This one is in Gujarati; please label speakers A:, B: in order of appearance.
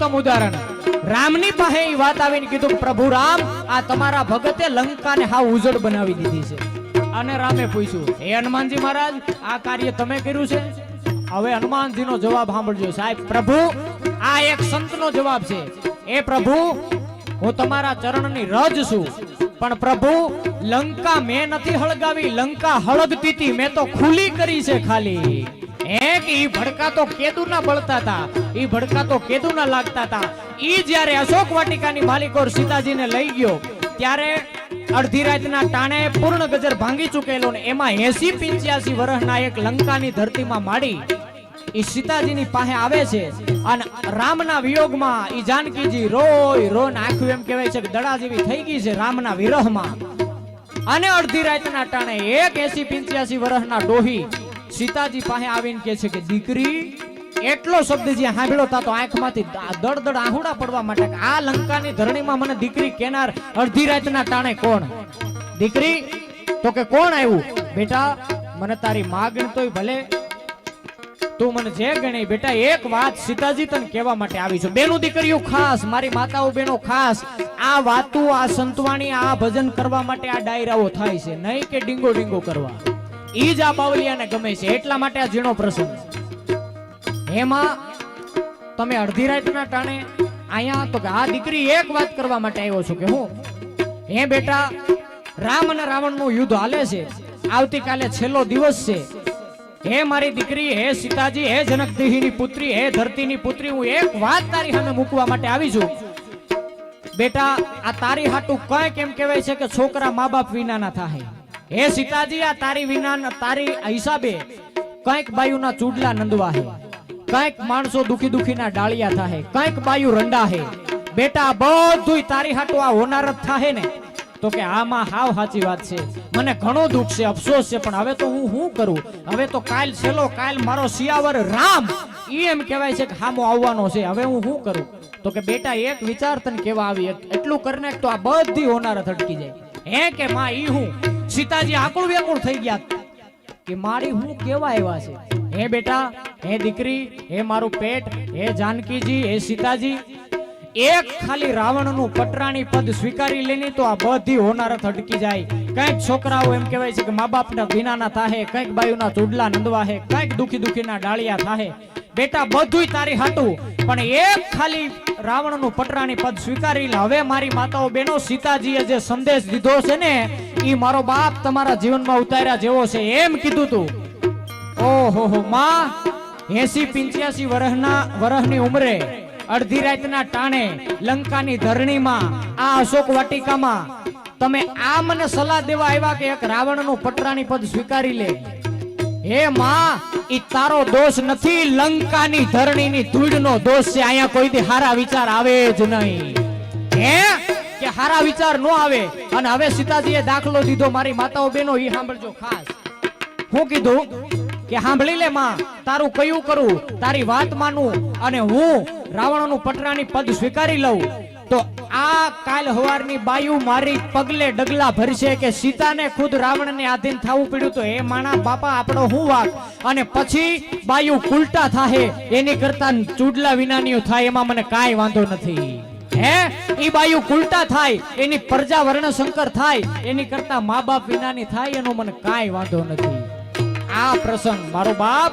A: ઉત્તમ ઉદાહરણ. રામની પાસે એ વાત આવીને કીધું પ્રભુ રામ, આ તમારા ભગતે લંકાને હાવ ઉજળ બનાવી દીધી છે. અને રામે પૂછ્યું, હે હનુમાનજી મહારાજ, આ કાર્ય તમે કર્યું છે? હવે હનુમાનજીનો જવાબ સાંભળજો. સાહેબ, પ્રભુ, આ એક સંતનો જવાબ છે. એ પ્રભુ, હું તમારા ચરણની રજ છું. પણ પ્રભુ, લંકા મેં નથી હળગાવી. લંકા હળગતી હતી મેં તો ખુલ્લી કરી છે ખાલી. એક ઈ ભડકા તો કેદુના બળતા હતા. ઈ ભડકા તો કેદુના લાગતા હતા. ઈ જ્યારે અશોક વાટિકાની માલિકોર સીતાજીને લઈ ગયો, ત્યારે અડધી રાતના ટાણે પૂર્ણ ગજર ભાંગી ચૂકેલો ને એમાં એસી પિંચ્યાસી વર્ષના એક લંકાની ધરતીમાં માડી. ઈ સીતાજીની પાસે આવે છે અને રામના વિયોગમાં ઈ જાનકીજી રોય રો આખું એમ કહેવાય છે કે દડા જેવી થઈ ગઈ છે રામના વિરહમાં. અને અડધી રાતના ટાણે એક એસી પિંચ્યાસી વર્ષના ડોહી સીતાજી પાસે આવીને કહે છે કે દીકરી, એટલો શબ્દ જે તા તો આંખમાંથી દા- દડ દડ આહુડા પડવા માટે આ લંકાની ધરણીમાં મને દીકરી કેનાર અડધી રાતના ટાણે કોણ? દીકરી, તો કે કોણ આવ્યું? બેટા, મને તારી માગણ તોય ભલે. તું મને જે ગણી બેટા, એક વાત સીતાજી તને કહેવા માટે આવી છું. બેનું દીકરીઓ ખાસ, મારી માતાઓ બેનો ખાસ, આ વાતું, આ સંતવાણી, આ ભજન કરવા માટે આ ડાયરાઓ થાય છે. નહીં કે ડીંગો ડીંગો કરવા. ઈ જ આ બાવલિયાને ગમે છે. એટલા માટે આ ઝીણો પ્રસંગ એમાં તમે અડધી રાતના ટાણે અહીંયા, તો કે આ દીકરી એક વાત કરવા માટે આવ્યો છું કે હું, હે બેટા, રામ અને રાવણનું યુદ્ધ હાલે છે. આવતીકાલે છેલ્લો દિવસ છે. હે મારી દીકરી, હે સીતાજી, હે જનકદેહીની પુત્રી, હે ધરતીની પુત્રી, હું એક વાત તારી સામે મૂકવા માટે આવી છું. બેટા, આ તારી હાટું કઈ કેમ કહેવાય છે કે છોકરા મા બાપ વિનાના થાય હે સીતાજી, આ તારી વિના તારી હિસાબે કંઈક બાયુના ચૂડલા નંદવા હે. કંઈક માણસો દુખી દુખીના ડાળિયા થાય કંઈક બાયુ રંડા હે. બેટા બધું તારી હાટું આ હોનાર જ થાય ને? તો કે આમાં હાવ સાચી વાત છે. મને ઘણો દુઃખ છે, અફસોસ છે, પણ હવે તો હું શું કરું? હવે તો કાલ છેલ્લો કાલ મારો સિયાવર રામ. એ એમ કહેવાય છે કે હામો આવવાનો છે. હવે હું શું કરું? તો કે બેટા, એક વિચાર તને કેવા આવી. એટલું કરીને તો આ બધી હોનારત અટકી જાય. હે કે માં, ઈ હું? સીતાજી આકુળ વ્યાકુળ થઈ ગયા કે મારી હું કેવા આવ્યા છે? હે બેટા, હે દીકરી, હે મારું પેટ, હે જાનકીજી, હે સીતાજી, એક ખાલી રાવણનું પટરાણી પદ સ્વીકારી લેની તો આ બધી હોનારત અટકી જાય. કંઈક છોકરાઓ એમ કહેવાય છે કે મા બાપના વિનાના થાહે, કંઈક બાયુના ચૂડલા નંદવા હે, કંઈક દુખી દુખીના ડાળિયા થાહે. બેટા, બધુંય તારી હાટું, પણ એક ખાલી રાવણનું પટરાણી પદ સ્વીકારી લે. હવે મારી માતાઓ બેનો સીતાજીએ જે સંદેશ દીધો છે ને ઈ મારો બાપ તમારા જીવનમાં ઉતાર્યા જેવો છે, એમ કીધું તું. ઓહો હો, માં, એસી પિંચ્યાસી વર્ષના વર્ષની ઉંમરે, અડધી રાતના ટાણે, લંકાની ધરણીમાં, આ અશોક વાટિકામાં, તમે આ મને સલાહ દેવા આવ્યા કે એક રાવણનું પટરાની પદ સ્વીકારી લે. હે માં, ઈ તારો દોષ નથી, લંકાની ધરણીની ધૂળનો દોષ છે, અહીંયા કોઈથી હારા વિચાર આવે જ નહીં. હે? હારા વિચાર નો આવે અને હવે સીતાજીએ દાખલો દીધો, મારી માતાઓ બેનો ઈ સાંભળજો ખાસ. હું કીધું કે સાંભળી લે માં, તારું કયું કરું, તારી વાત માનું અને હું રાવણનું પટરાની પદ સ્વીકારી લઉં, તો આ કાલ હવારની બાયુ મારી પગલે ડગલા ભરશે કે સીતાને ખુદ રાવણને આધીન થવું પડ્યું તો એ માણા બાપા આપણો હું વાક? અને પછી બાયુ ઉલટા થાહે, એની કરતા ચૂડલા વિનાની થાય, એમાં મને કાંઈ વાંધો નથી. હે? ઈ બાયુ ઉલટા થાય, એની પ્રજા વર્ણ થાય, એની કરતા મા બાપ વિનાની થાય એનો મને કાંઈ વાંધો નથી. આ પ્રસંગ મારો બાપ